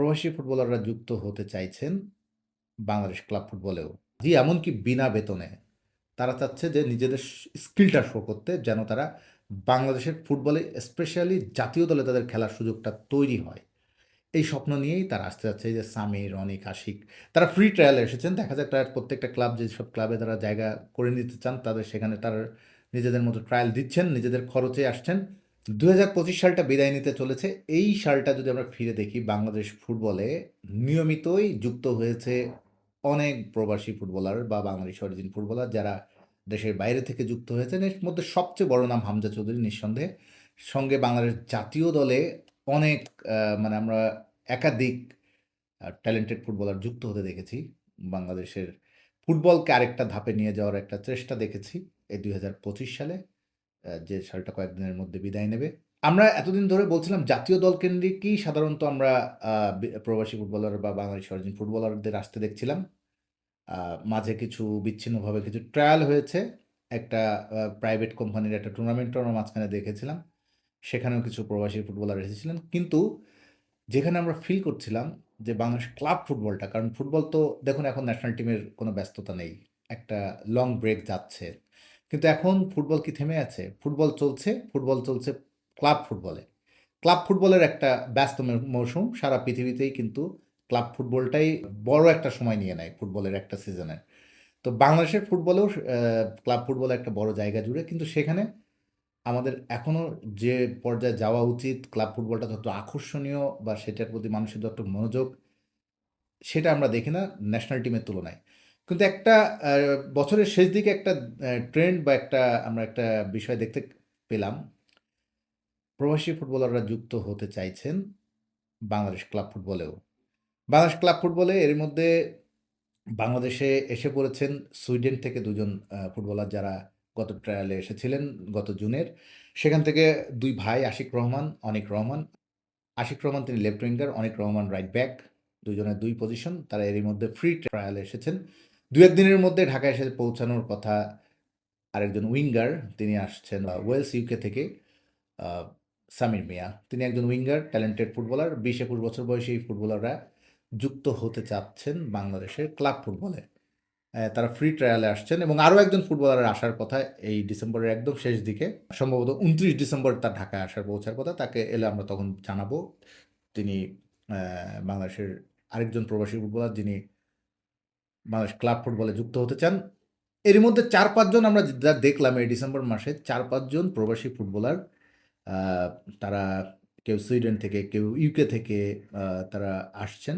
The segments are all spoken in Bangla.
প্রবাসী ফুটবলাররা যুক্ত হতে চাইছেন বাংলাদেশ ক্লাব ফুটবলেও। জি, এমনকি বিনা বেতনে। তারা চাচ্ছে যে নিজেদের স্কিলটা শো করতে যেন তারা বাংলাদেশের ফুটবলে স্পেশালি জাতীয় দলে তাদের খেলার সুযোগটা তৈরি হয়। এই স্বপ্ন নিয়েই তারা আসতে যাচ্ছে যে সামির, অনিক, আশিক তারা ফ্রি ট্রায়ালে এসেছেন। দেখা যাক তার প্রত্যেকটা ক্লাব যেসব ক্লাবে তারা জায়গা করে নিতে চান তাদের সেখানে তারা নিজেদের মতো ট্রায়াল দিচ্ছেন, নিজেদের খরচে আসছেন। ২০২৫ সালটা বিদায় নিতে চলেছে। এই সালটা যদি আমরা ফিরে দেখি, বাংলাদেশ ফুটবলে নিয়মিতই যুক্ত হয়েছে অনেক প্রবাসী ফুটবলার বা বাংলাদেশি অরিজিন ফুটবলার যারা দেশের বাইরে থেকে যুক্ত হয়েছেন। এর মধ্যে সবচেয়ে বড় নাম হামজা চৌধুরী নিঃসন্দেহে। সঙ্গে বাংলাদেশ জাতীয় দলে অনেক মানে আমরা একাধিক ট্যালেন্টেড ফুটবলার যুক্ত হতে দেখেছি। বাংলাদেশের ফুটবলকে আরেকটা ধাপে নিয়ে যাওয়ার একটা চেষ্টা দেখেছি এই ২০২৫ সালে। যে সালটা কয়েকদিনের মধ্যে বিদায় নেবে। আমরা এতদিন ধরে বলছিলাম জাতীয় দল কেন্দ্রিকই সাধারণত আমরা প্রবাসী ফুটবলার বা বাংলাদেশি অরিজিন ফুটবলারদের আসতে দেখছিলাম। মাঝে কিছু বিচ্ছিন্নভাবে কিছু ট্রায়াল হয়েছে। একটা প্রাইভেট কোম্পানির একটা টুর্নামেন্টও আমরা মাঝখানে দেখেছিলাম। সেখানেও কিছু প্রবাসী ফুটবলার এসেছিলেন। কিন্তু যেখানে আমরা ফিল করছিলাম যে বাংলাদেশ ক্লাব ফুটবলটা কারণ ফুটবল তো দেখুন এখন ন্যাশনাল টিমের কোনো ব্যস্ততা নেই। একটা লং ব্রেক যাচ্ছে। কিন্তু এখন ফুটবল কি থেমে আছে? ফুটবল চলছে, ফুটবল চলছে ক্লাব ফুটবলে। ক্লাব ফুটবলের একটা ব্যস্ত মৌসুম সারা পৃথিবীতেই কিন্তু ক্লাব ফুটবলটাই বড় একটা সময় নিয়ে নেয় ফুটবলের একটা সিজনের। তো বাংলাদেশের ফুটবলেও ক্লাব ফুটবলে একটা বড় জায়গা জুড়ে কিন্তু সেখানে আমাদের এখনও যে পর্যায়ে যাওয়া উচিত ক্লাব ফুটবলটা যত আকর্ষণীয় বা সেটার প্রতি মানুষের যত মনোযোগ সেটা আমরা দেখি না ন্যাশনাল টিমের তুলনায়। কিন্তু একটা বছরের শেষ দিকে একটা ট্রেন্ড বা একটা আমরা একটা বিষয় দেখতে পেলাম। প্রবাসী ফুটবলাররা যুক্ত হতে চাইছেন বাংলাদেশ ক্লাব ফুটবলেও। বাংলাদেশ ক্লাব ফুটবলে এর মধ্যে বাংলাদেশে এসে পড়েছেন সুইডেন থেকে দুজন ফুটবলার যারা গত ট্রায়ালে এসেছিলেন গত জুনের। সেখান থেকে দুই ভাই আশিক রহমান, অনিক রহমান। আশিক রহমান তিনি left winger, Anik Rahman right back. দুজনের দুই পজিশন। তারা এরই মধ্যে ফ্রি ট্রায়ালে এসেছেন। ২-১ দিনের মধ্যে ঢাকায় এসে পৌঁছানোর কথা আরেকজন উইঙ্গার, তিনি আসছেন ওয়েলস ইউকে থেকে সামির মিয়া। তিনি একজন উইঙ্গার, ট্যালেন্টেড ফুটবলার। ২০-২১ বছর বয়সী এই ফুটবলাররা যুক্ত হতে চাচ্ছেন বাংলাদেশের ক্লাব ফুটবলে। তারা ফ্রি ট্রায়ালে আসছেন এবং আরও একজন ফুটবলারের আসার কথা এই ডিসেম্বরের একদম শেষ দিকে। সম্ভবত ২৯ ডিসেম্বর তার ঢাকায় আসার, পৌঁছার কথা। তাকে এলে আমরা তখন জানাব। তিনি বাংলাদেশের আরেকজন প্রবাসী ফুটবলার যিনি বাংলাদেশ ক্লাব ফুটবলে যুক্ত হতে চান। এরই মধ্যে চার পাঁচজন আমরা যা দেখলাম এই ডিসেম্বর মাসে চার পাঁচজন প্রবাসী ফুটবলার তারা কেউ সুইডেন থেকে, কেউ ইউকে থেকে তারা আসছেন।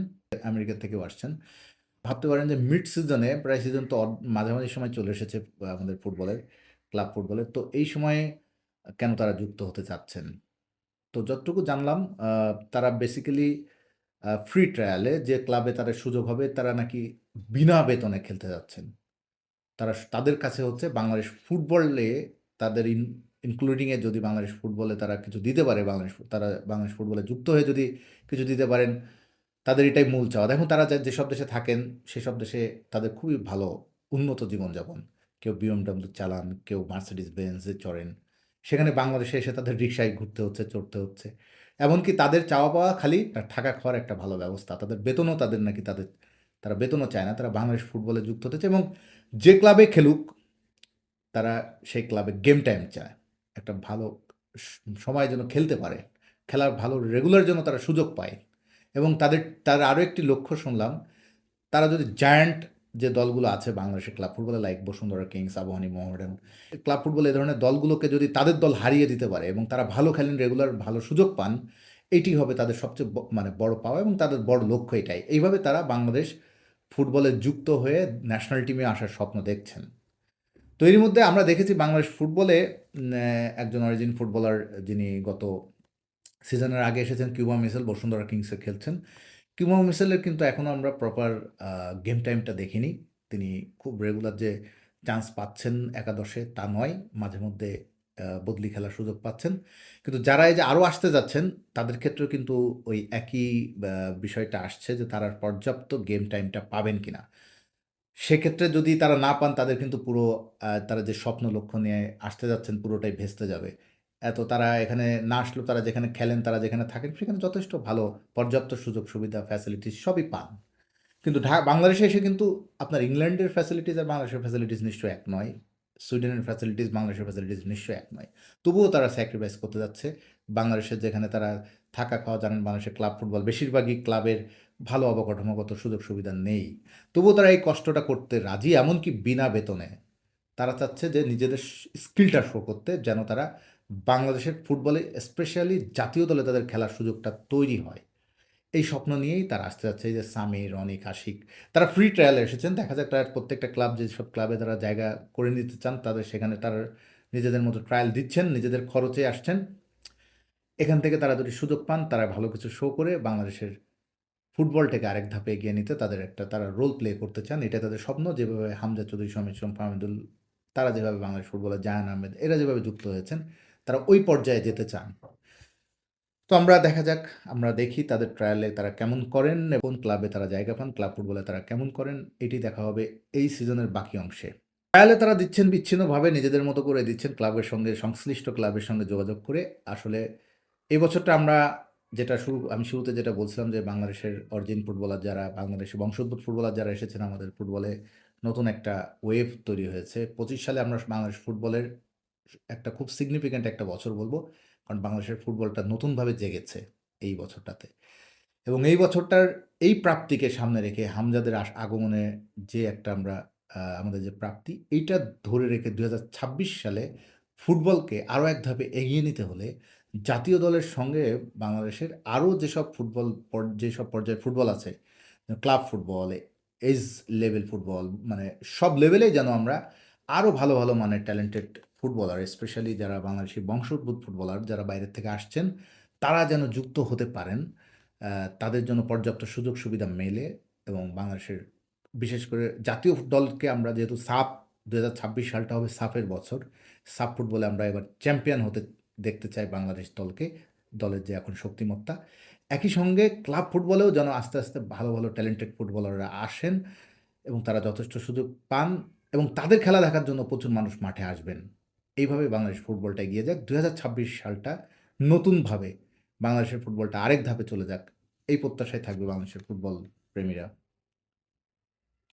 আমেরিকা থেকেও আসছেন। ভাবতে পারেন যে মিড সিজনে প্রায় সিজন তো মাঝামাঝি সময় চলে এসেছে আমাদের ফুটবলের, ক্লাব ফুটবলের। তো এই সময়ে কেন তারা যুক্ত হতে চাচ্ছেন? তো যতটুকু জানলাম তারা বেসিক্যালি ফ্রি ট্রায়ালে যে ক্লাবে তাদের সুযোগ হবে তারা নাকি বিনা বেতনে খেলতে যাচ্ছেন। তারা তাদের কাছে হচ্ছে বাংলাদেশ ফুটবলে তাদের ইন ইনক্লুডিং এ যদি বাংলাদেশ ফুটবলে তারা কিছু দিতে পারে বাংলাদেশ তারা বাংলাদেশ ফুটবলে যুক্ত হয়ে যদি কিছু দিতে পারেন তাদের এটাই মূল চাওয়া। দেখুন তারা যেসব দেশে থাকেন সেসব দেশে তাদের খুবই ভালো উন্নত জীবনযাপন। কেউ BMW চালান, কেউ মার্সিডিজ বেঞ্জে চড়েন। সেখানে বাংলাদেশে এসে তাদের রিক্সায় ঘুরতে হচ্ছে, চড়তে হচ্ছে। এমনকি তাদের চাওয়া পাওয়া খালি থাকা খাওয়ার একটা ভালো ব্যবস্থা। তাদের বেতনও তাদের নাকি তাদের তারা বেতনও চায় না। তারা বাংলাদেশ ফুটবলে যুক্ত হতে চায় এবং যে ক্লাবে খেলুক তারা সেই ক্লাবে গেম টাইম চায়। একটা ভালো সময় যেন খেলতে পারে। খেলার ভালো রেগুলার যেন তারা সুযোগ পায়। এবং তাদের তার আরও একটি লক্ষ্য শুনলাম, তারা যদি জায়ান্ট যে দলগুলো আছে বাংলাদেশের ক্লাব ফুটবলে like Bashundhara Kings, Abahani, Mohammedan club football এই ধরনের দলগুলোকে যদি তাদের দল হারিয়ে দিতে পারে এবং তারা ভালো খেলেন রেগুলার ভালো সুযোগ পান, এটি হবে তাদের সবচেয়ে মানে বড় পাওয়া এবং তাদের বড় লক্ষ্য এটাই। এইভাবে তারা বাংলাদেশ ফুটবলে যুক্ত হয়ে ন্যাশনাল টিমে আসার স্বপ্ন দেখছেন। তো এরই মধ্যে আমরা দেখেছি বাংলাদেশ ফুটবলে একজন অরিজিন ফুটবলার যিনি গত সিজনের আগে এসেছেন, কিউবা মিসেল, বসুন্ধরা কিংসে খেলছেন। কিউবা মিসেলের কিন্তু এখনও আমরা প্রপার গেম টাইমটা দেখিনি। তিনি খুব রেগুলার যে চান্স পাচ্ছেন একাদশে তা নয়। মাঝে মধ্যে বদলি খেলার সুযোগ পাচ্ছেন। কিন্তু যারা এই যে আরও আসতে যাচ্ছেন তাদের ক্ষেত্রেও কিন্তু ওই একই বিষয়টা আসছে যে তারা পর্যাপ্ত গেম টাইমটা পাবেন কিনা। সেক্ষেত্রে যদি তারা না পান তাদের কিন্তু পুরো তারা যে স্বপ্ন লক্ষ্য নিয়ে আসতে যাচ্ছেন পুরোটাই ভেস্তে যাবে। এত তারা এখানে না আসলেও তারা যেখানে খেলেন, তারা যেখানে থাকেন সেখানে যথেষ্ট ভালো পর্যাপ্ত সুযোগ সুবিধা, ফ্যাসিলিটিস সবই পান। কিন্তু বাংলাদেশে এসে কিন্তু আপনার ইংল্যান্ডের ফ্যাসিলিটিস আর বাংলাদেশের ফ্যাসিলিটিস নিশ্চয়ই এক নয়। সুইডেনের ফ্যাসিলিটিস বাংলাদেশের ফ্যাসিলিটিস নিশ্চয়ই এক নয়। তবুও তারা স্যাক্রিফাইস করতে যাচ্ছে। বাংলাদেশের যেখানে তারা থাকা খাওয়া জানেন, বাংলাদেশের ক্লাব ফুটবল বেশিরভাগই ক্লাবের ভালো অবকাঠামোগত সুযোগ সুবিধা নেই। তবুও তারা এই কষ্টটা করতে রাজি, এমনকি বিনা বেতনে। তারা চাচ্ছে যে নিজেদের স্কিলটা শো করতে, যেন তারা বাংলাদেশের ফুটবলে স্পেশালি জাতীয় দলে তাদের খেলার সুযোগটা তৈরি হয়। এই স্বপ্ন নিয়েই তারা আসতে যাচ্ছে এই যে সামির, অনিক, আশিক তারা ফ্রি ট্রায়ালে এসেছেন। দেখা যাক তারা প্রত্যেকটা ক্লাব যেসব ক্লাবে তারা জায়গা করে নিতে চান তাদের সেখানে তারা নিজেদের মতো ট্রায়াল দিচ্ছেন, নিজেদের খরচে আসছেন। এখান থেকে তারা যদি সুযোগ পান তারা ভালো কিছু শো করে বাংলাদেশের ফুটবলটাকে আরেক ধাপে এগিয়ে নিতে তাদের একটা তারা রোল প্লে করতে চান। এটা তাদের স্বপ্ন যেভাবে হামজা চৌধুরী, সমীর ইসলাম, ফাহমিদুল তারা যেভাবে বাংলাদেশ ফুটবলে জাহান আহমেদ এরা যেভাবে যুক্ত হয়েছেন তারা ওই পর্যায়ে যেতে চান। তো আমরা দেখা যাক আমরা দেখি তাদের ট্রায়ালে তারা কেমন করেন কোন ক্লাবে তারা জায়গা পান, ক্লাব ফুটবলে তারা কেমন করেন এটি দেখা হবে এই সিজনের বাকি অংশে। ট্রায়ালে তারা দিচ্ছেন বিচ্ছিন্নভাবে নিজেদের মতো করে দিচ্ছেন ক্লাবের সঙ্গে সংশ্লিষ্ট ক্লাবের সঙ্গে যোগাযোগ করে। আসলে এই বছরটা আমরা যেটা শুরু আমি শুরুতে যেটা বলছিলাম যে বাংলাদেশের অরিজিন ফুটবলার যারা বাংলাদেশের বংশোদ্ভূত ফুটবলার যারা এসেছেন আমাদের ফুটবলে নতুন একটা ওয়েভ তৈরি হয়েছে। ২৫ সালে আমরা বাংলাদেশ ফুটবলের একটা খুব সিগনিফিক্যান্ট একটা বছর বলব। কারণ বাংলাদেশের ফুটবলটা নতুনভাবে জেগেছে এই বছরটাতে। এবং এই বছরটার এই প্রাপ্তিকে সামনে রেখে হামজাদের আগমনে যে একটা আমরা আমাদের যে প্রাপ্তি এইটা ধরে রেখে ২০২৬ সালে ফুটবলকে আরও এক ধাপে এগিয়ে নিতে হলে জাতীয় দলের সঙ্গে বাংলাদেশের আরও যেসব ফুটবল যেসব পর্যায়ে ফুটবল আছে club football, age level football মানে সব লেভেলেই যেন আমরা আরও ভালো, ভালো মানের ট্যালেন্টেড ফুটবলার স্পেশালি যারা বাংলাদেশী বংশোদ্ভূত ফুটবলার যারা বাইরের থেকে আসছেন তারা যেন যুক্ত হতে পারেন। তাদের জন্য পর্যাপ্ত সুযোগ সুবিধা মেলে এবং বাংলাদেশের বিশেষ করে জাতীয় দলকে আমরা যেহেতু সাফ ২০২৬ সালটা হবে সাফের বছর। সাফ ফুটবলে আমরা এবার চ্যাম্পিয়ন হতে দেখতে চাই বাংলাদেশ দলকে। দলের যে এখন শক্তিমত্তা। একই সঙ্গে ক্লাব ফুটবলেও যেন আস্তে, আস্তে ভালো, ভালো ট্যালেন্টেড ফুটবলাররা আসেন এবং তারা যথেষ্ট সুযোগ পান এবং তাদের খেলা দেখার জন্য প্রচুর মানুষ মাঠে আসবেন। এইভাবে বাংলাদেশ ফুটবলটা এগিয়ে যাক। ২০২৬ সালটা নতুনভাবে বাংলাদেশের ফুটবলটা আরেক ধাপে চলে যাক। এই প্রত্যাশায় থাকবে বাংলাদেশের ফুটবল প্রেমীরা।